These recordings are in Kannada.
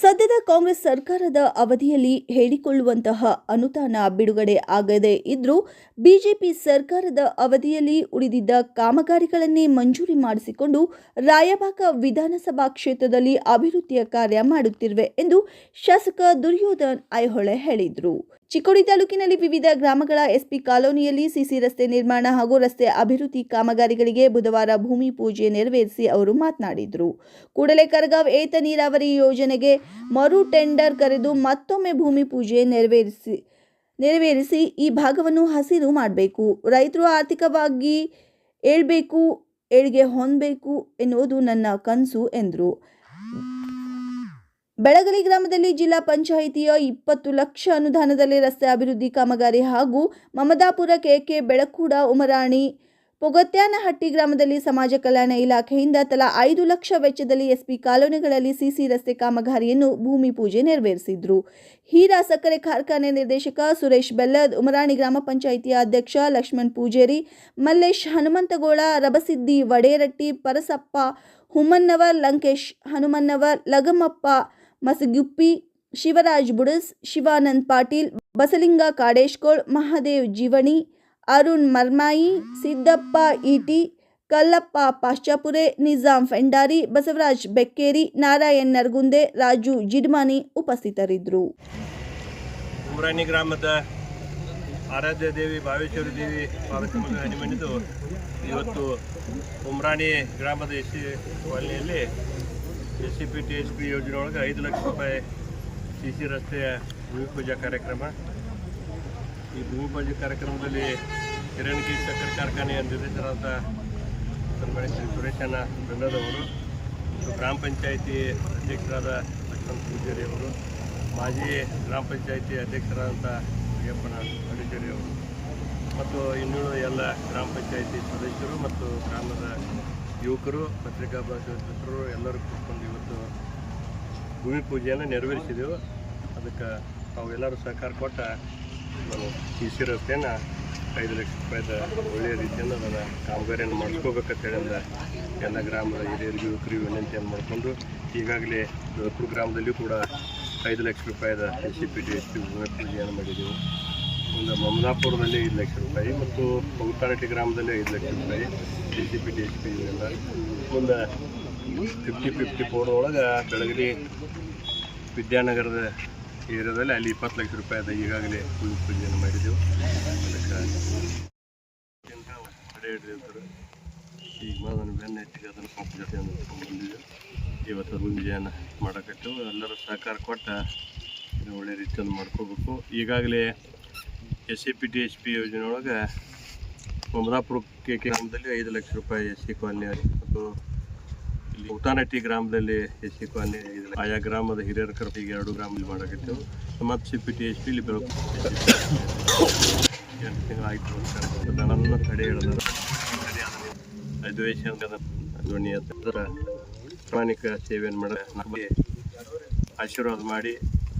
ಸದ್ಯದ ಕಾಂಗ್ರೆಸ್ ಸರ್ಕಾರದ ಅವಧಿಯಲ್ಲಿ ಹೇಳಿಕೊಳ್ಳುವಂತಹ ಅನುದಾನ ಬಿಡುಗಡೆ ಆಗದೆ ಇದ್ರೂ ಬಿಜೆಪಿ ಸರ್ಕಾರದ ಅವಧಿಯಲ್ಲಿ ಉಳಿದಿದ್ದ ಕಾಮಗಾರಿಗಳನ್ನೇ ಮಂಜೂರಿ ಮಾಡಿಸಿಕೊಂಡು ರಾಯಬಾಗ ವಿಧಾನಸಭಾ ಕ್ಷೇತ್ರದಲ್ಲಿ ಅಭಿವೃದ್ಧಿಯ ಕಾರ್ಯ ಮಾಡುತ್ತಿರುವೆ ಎಂದು ಶಾಸಕ ದುರ್ಯೋಧನ್ ಐಹೊಳೆ ಹೇಳಿದರು. ಚಿಕ್ಕೋಡಿ ತಾಲೂಕಿನಲ್ಲಿ ವಿವಿಧ ಗ್ರಾಮಗಳ ಎಸ್ಪಿ ಕಾಲೋನಿಯಲ್ಲಿ ಸಿಸಿ ರಸ್ತೆ ನಿರ್ಮಾಣ ಹಾಗೂ ರಸ್ತೆ ಅಭಿವೃದ್ಧಿ ಕಾಮಗಾರಿಗಳಿಗೆ ಬುಧವಾರ ಭೂಮಿ ಪೂಜೆ ನೆರವೇರಿಸಿ ಅವರು ಮಾತನಾಡಿದರು. ಕೂಡಲೇ ಕರಗಾವ್ ಏತ ನೀರಾವರಿ ಯೋಜನೆಗೆ ಮರು ಟೆಂಡರ್ ಕರೆದು ಮತ್ತೊಮ್ಮೆ ಭೂಮಿ ಪೂಜೆ ನೆರವೇರಿಸಿ ನೆರವೇರಿಸಿ ಈ ಭಾಗವನ್ನು ಹಸಿರು ಮಾಡಬೇಕು. ರೈತರು ಆರ್ಥಿಕವಾಗಿ ಏಳ್ಬೇಕು, ಏಳ್ಗೆ ಹೊಂದಬೇಕು ಎನ್ನುವುದು ನನ್ನ ಕನಸು ಎಂದರು. ಬೆಳಗಲಿ ಗ್ರಾಮದಲ್ಲಿ ಜಿಲ್ಲಾ ಪಂಚಾಯಿತಿಯ ಇಪ್ಪತ್ತು ಲಕ್ಷ ಅನುದಾನದಲ್ಲಿ ರಸ್ತೆ ಅಭಿವೃದ್ಧಿ ಕಾಮಗಾರಿ ಹಾಗೂ ಮಮದಾಪುರ ಕೆಕೆ ಬೆಳಕೂಡ ಉಮರಾಣಿ ಪೊಗತ್ಯಾನಹಟ್ಟಿ ಗ್ರಾಮದಲ್ಲಿ ಸಮಾಜ ಕಲ್ಯಾಣ ಇಲಾಖೆಯಿಂದ ತಲಾ ಐದು ಲಕ್ಷ ವೆಚ್ಚದಲ್ಲಿ ಎಸ್ಪಿ ಕಾಲೋನಿಗಳಲ್ಲಿ ಸಿಸಿ ರಸ್ತೆ ಕಾಮಗಾರಿಯನ್ನು ಭೂಮಿ ಪೂಜೆ ನೆರವೇರಿಸಿದ್ರು. ಹೀರಾ ಸಕ್ಕರೆ ಕಾರ್ಖಾನೆ ನಿರ್ದೇಶಕ ಸುರೇಶ್ ಬೆಲ್ಲದ್, ಉಮರಾಣಿ ಗ್ರಾಮ ಪಂಚಾಯಿತಿಯ ಅಧ್ಯಕ್ಷ ಲಕ್ಷ್ಮಣ್ ಪೂಜೇರಿ, ಮಲ್ಲೇಶ್ ಹನುಮಂತಗೋಳ ರಬಸಿದ್ದಿ ವಡೇರಟ್ಟಿ, ಪರಸಪ್ಪ ಹುಮ್ಮನ್ನವರ್ ಲಂಕೇಶ್ ಹನುಮನ್ನವರ್ ಲಗಮಪ್ಪ ಮಸಗುಪ್ಪಿ, ಶಿವರಾಜ್ ಬುಡಸ್, ಶಿವಾನಂದ್ ಪಾಟೀಲ್, ಬಸಲಿಂಗ ಕಾಡೇಶ್ಕೋಳ್, ಮಹಾದೇವ್ ಜೀವಣಿ, ಅರುಣ್ ಮರ್ಮಾಯಿ, ಸಿದ್ದಪ್ಪ ಈಟಿ, ಕಲ್ಲಪ್ಪ ಪಾಶ್ಚಾಪುರೆ, ನಿಜಾಂ ಫೆಂಡಾರಿ, ಬಸವರಾಜ್ ಬೆಕ್ಕೇರಿ, ನಾರಾಯಣ್ ನರ್ಗುಂದೆ, ರಾಜು ಜಿಡ್ಮಾನಿ ಉಪಸ್ಥಿತರಿದ್ದರು. ಉಮ್ರಾಣಿ ಗ್ರಾಮದ ಆರಾಧ್ಯ ದೇವಿ, ಭಾವೇಶ್ವರಿ ದೇವಿ ಇವತ್ತು ಉಮ್ರಾಣಿ ಗ್ರಾಮದ S S C P T S P ಯೋಜನೆ ಐದು ಲಕ್ಷ ರೂಪಾಯಿ ಸಿ ಸಿ ರಸ್ತೆಯ ಭೂಮಿ ಪೂಜಾ ಕಾರ್ಯಕ್ರಮ. ಈ ಭೂಮಿ ಪೂಜೆ ಕಾರ್ಯಕ್ರಮದಲ್ಲಿ ಕಿರಣಕಿ ಸಕ್ಕರೆ ಕಾರ್ಖಾನೆಯ ನಿರ್ದೇಶಕರಾದ ಸನ್ಮಾನ್ಯ ಶ್ರೀ ಸುರೇಶಣ್ಣ ಬೆಲ್ಲದವರು, ಮತ್ತು ಗ್ರಾಮ ಪಂಚಾಯಿತಿ ಅಧ್ಯಕ್ಷರಾದ ಲಕ್ಷ್ಮಣ್ ಪೂಜಾರಿ ಅವರು, ಮಾಜಿ ಗ್ರಾಮ ಪಂಚಾಯಿತಿ ಅಧ್ಯಕ್ಷರಾದಂಥ ಅಯ್ಯಪ್ಪನ ಪಂಡಿಚೇರಿ ಅವರು, ಮತ್ತು ಇನ್ನುಳಿದ ಎಲ್ಲ ಗ್ರಾಮ ಪಂಚಾಯಿತಿ ಸದಸ್ಯರು ಮತ್ತು ಗ್ರಾಮದ ಯುವಕರು, ಪತ್ರಿಕಾ ಭಾಷೆತರು ಎಲ್ಲರೂ ಕೂತ್ಕೊಂಡು ಇವತ್ತು ಭೂಮಿ ಪೂಜೆಯನ್ನು ನೆರವೇರಿಸಿದೆವು. ಅದಕ್ಕೆ ತಾವೆಲ್ಲರೂ ಸಹಕಾರ ಕೊಟ್ಟ ನಾವು ಈ ಸಿ ರಸ್ತೆಯನ್ನು ಐದು ಲಕ್ಷ ರೂಪಾಯಿದ ಒಳ್ಳೆಯ ರೀತಿಯಿಂದ ಅದನ್ನು ಕಾಮಗಾರಿಯನ್ನು ಮಾಡಿಸ್ಕೋಬೇಕಂತ ಹೇಳಿದ ಎಲ್ಲ ಗ್ರಾಮದ ಹಿರಿಯರಿಗೆ, ಯುವಕರಿಗೆ ವಿನಂತಿಯನ್ನು ಮಾಡಿಕೊಂಡು ಈಗಾಗಲೇ ದೊಡ್ಡಪುರ ಗ್ರಾಮದಲ್ಲಿ ಕೂಡ ಐದು lakh ರೂಪಾಯಿದ S C P T S P ಭೂಮಿ ಪೂಜೆಯನ್ನು ಮಾಡಿದ್ದೆವು ಮುಂದೆ ಮಮದಾಪುರದಲ್ಲಿ ಐದು ಲಕ್ಷ ರೂಪಾಯಿ ಮತ್ತು ಪೌತಾರಟಿ ಗ್ರಾಮದಲ್ಲಿ ಐದು ಲಕ್ಷ ರೂಪಾಯಿ D C P D S P ಇವೆಲ್ಲ. ಮುಂದೆ ಫಿಫ್ಟಿ ಫಿಫ್ಟಿ ಫೋರ್ ಒಳಗೆ ಬೆಳಗಲಿ ವಿದ್ಯಾನಗರದ ಏರಿಯಾದಲ್ಲಿ ಅಲ್ಲಿ ಇಪ್ಪತ್ತು ಲಕ್ಷ ರೂಪಾಯಿ ಅದು. ಈಗಾಗಲೇ ಭೂಮಿ ಪೂಜೆಯನ್ನು ಮಾಡಿದ್ದೆವು ಈಗ ಅದನ್ನು ಬೆನ್ನ ಹೆಚ್ಚಿಗೆ ಅದನ್ನು ಪಂಪ್ ಜೊತೆಯನ್ನು ಬಂದಿದ್ದೆವು ಇವತ್ತು ಪೂಜೆಯನ್ನ ಮಾಡಕತ್ತೇವೆ. ಎಲ್ಲರೂ ಸಹಕಾರ ಕೊಟ್ಟ ಒಳ್ಳೆ ರೀತಿಯಲ್ಲಿ ಮಾಡ್ಕೋಬೇಕು. ಈಗಾಗಲೇ S C P T H P ಯೋಜನೆ ಒಳಗೆ ಕೆ ಕೆ ಗ್ರಾಮದಲ್ಲಿ ಐದು ಲಕ್ಷ ರೂಪಾಯಿ ಎಸ್ ಸಿ ಕಾಲನಿ ಮತ್ತು ಇಲ್ಲಿ ಉತಾನಟ್ಟಿ ಗ್ರಾಮದಲ್ಲಿ ಎಸ್ ಸಿ ಕಾಲನಿ. ಆಯಾ ಗ್ರಾಮದ ಹಿರಿಯರ ಕರ್ಪಿಗೆ ಎರಡು ಗ್ರಾಮದಲ್ಲಿ ಮಾಡಕತ್ತೇವೆ. ಮತ್ತು C P T H P ಇಲ್ಲಿ ಬೆಳಕು ಎರಡು ತಿಂಗಳು ಆಯಿತು ಅಂತ ದನವನ್ನು ತಡೆ ಹಿಡಿದಾರೆ ಐದು ಧ್ವನಿ ಪ್ರಾಮಾಣಿಕ ಸೇವೆಯನ್ನು ಮಾಡಿ ಆಶೀರ್ವಾದ ಮಾಡಿ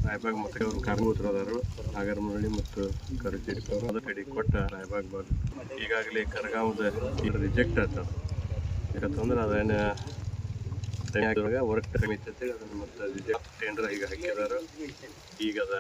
ರಾಯಬಾಗ್ ಮತ್ತು ಅವರು ಕಾರ್ಮಿಕರಾದರು ನಾಗರಮರಳಿ ಮತ್ತು ಕರುಚೇರಿ ಅದ ಕಡೆ ಕೊಟ್ಟ ರಾಯಬಾಗ್ ಬಾಗ್. ಈಗಾಗಲೇ ಕರಗಾಮದ ರಿಜೆಕ್ಟ್ ಆಗ್ತದೆ ಯಾಕಂತಂದ್ರೆ ಅದೇನು ವರ್ಕ್ ಟೈಮ್ ಇರ್ತೈತೆ ಅದನ್ನು ಮತ್ತು ರಿಜೆಕ್ಟ್ ಟೆಂಡರ್ ಈಗ ಹಾಕಿದಾರ ಈಗ ಅದ.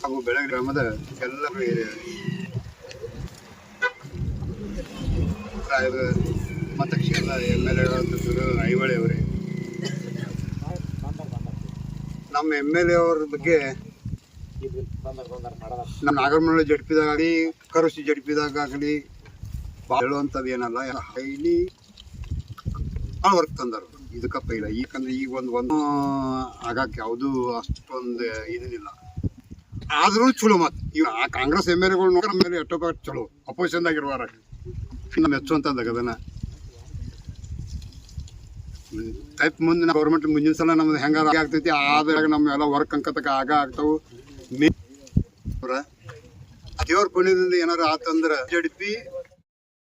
ಹಾಗೂ ಬೆಳೆ ಗ್ರಾಮದ ಎಲ್ಲರೂ ಮತ್ತು ಕ್ಷೇತ್ರ ಎಂ ಎಲ್ ಅವರೇ. ನಮ್ಮ ಎಂ ಎಲ್ ಎ ಅವ್ರ ಬಗ್ಗೆ ನಮ್ಮ ನಾಗರಮನಹಳ್ಳಿ ಜಡ್ಪಿದಾಗಲಿ ಕರುಸಿ ಜಡ್ಪಿದಾಗಲಿ ಹೇಳುವಂಥದ್ದು ಏನಲ್ಲ ಹೈಲಿ ವರ್ಕ್ ತಂದರು. ಇದಕ್ಕಪ್ಪ ಇಲ್ಲ. ಈಗಂದ್ರೆ ಈಗ ಒಂದು ಒಂದು ಆಗಕ್ಕೆ ಯಾವುದು ಅಷ್ಟೊಂದು ಇದೇನಿಲ್ಲ ಆದ್ರೂ ಚಲೋ ಮತ್ತೆ ಇವ್ ಆ ಕಾಂಗ್ರೆಸ್ ಎಂ ಎಲ್ ಎಗಳು ನೋಡ್ರ ಮೇಲೆ ಎಷ್ಟೋ ಚಲೋ. ಚಲೋ ಅಪೋಸಿಷನ್ದಾಗಿರುವಾರ ನಮ್ಮ ಮೆಚ್ಚುವಂಥದ್ದು ಅದನ್ನ. ಟೈಪ್ ಮುಂದೆ ಗೌರ್ಮೆಂಟ್ ಮುಂದಿನ ಸಲ ನಮ್ದು ಹೆಂಗಾರ ಆಗ್ತೈತಿ. ಆದ್ರಾಗ ನಮ್ಮ ಎಲ್ಲ ವರ್ಕ್ ಅಂಕತಕ ಆಗ ಆಗ್ತಾವು. ಮೇ ದೇವ್ರ ಪುಣ್ಯದಿಂದ ಏನಾರ ಆತಂದ್ರೆ, ಜಡ್ಪಿ